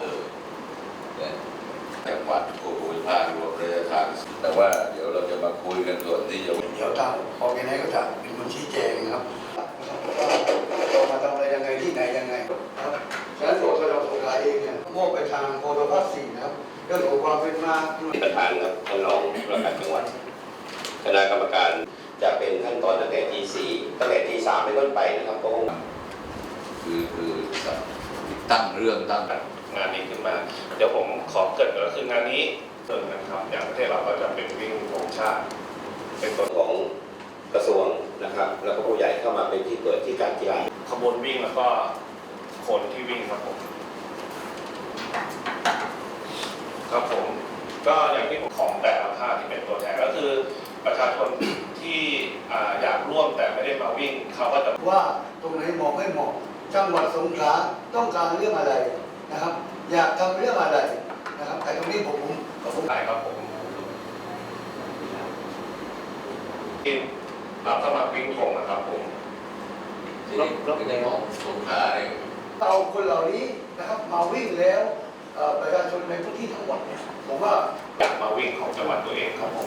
เลยเนี่ยจังหวัดภูมิภาครวมระยะทางแต่ว่าเดี๋ยวเราจะมาคุยกันส่วนที่จะเดี๋ยวทางออแกไนก็จะเป็นคนชี้แจงนะครับว่าเรามาทำอะไรยังไงที่ไหนยังไงนะครับฉะนั้นตัวเราสงขลาเองเนี่ยมอบไปทางโพธิภาคสี่นะครับเรื่องของความเป็นมาประธานครับท่านรองประการจังหวัดคณะกรรมการจะเป็นขั้นตอนตั้งแต่ทีสี่ตั้งแต่ทีสามเป็นต้นไปนะครับเพราะว่าคือคือตั้งเรื่องตั้ง งานนี้ขึ้นมา เดี๋ยวผมขอเกิดก็คืองานนี้เกิดนะครับอย่างประเทศเราก็จะเป็นวิ่งของชาติ เป็นตัวของกระทรวงนะครับ แล้วก็ผู้ใหญ่เข้ามาเป็นที่เปิดที่การกีฬาขบวนวิ่งแล้วก็คนที่วิ่งครับผมครับผมก็อย่างที่ผมของแต่ละภาคที่เป็นตัวแทนก็คือประชาชนที่ออยากร่วมแต่ไม่ได้มาวิ่งเขาก็จะว่าตรงไหนเหมาะไม่เหมาะจังหวัดสงขลาต้องการเรื่องอะไร อยากทำเรื่องอะไรนะครับ แต่ตรงนี้ผมผมผมได้ครับผมที่รับสมัครวิ่งคงนะครับผมที่นี่เป็นเรื่องสงขาเนี่ยเอาคนเหล่านี้นะครับมาวิ่งแล้วประชาชนในพื้นที่ทั้งหมดเนี่ยผมว่าอยากมาวิ่งของจังหวัดตัวเองครับผม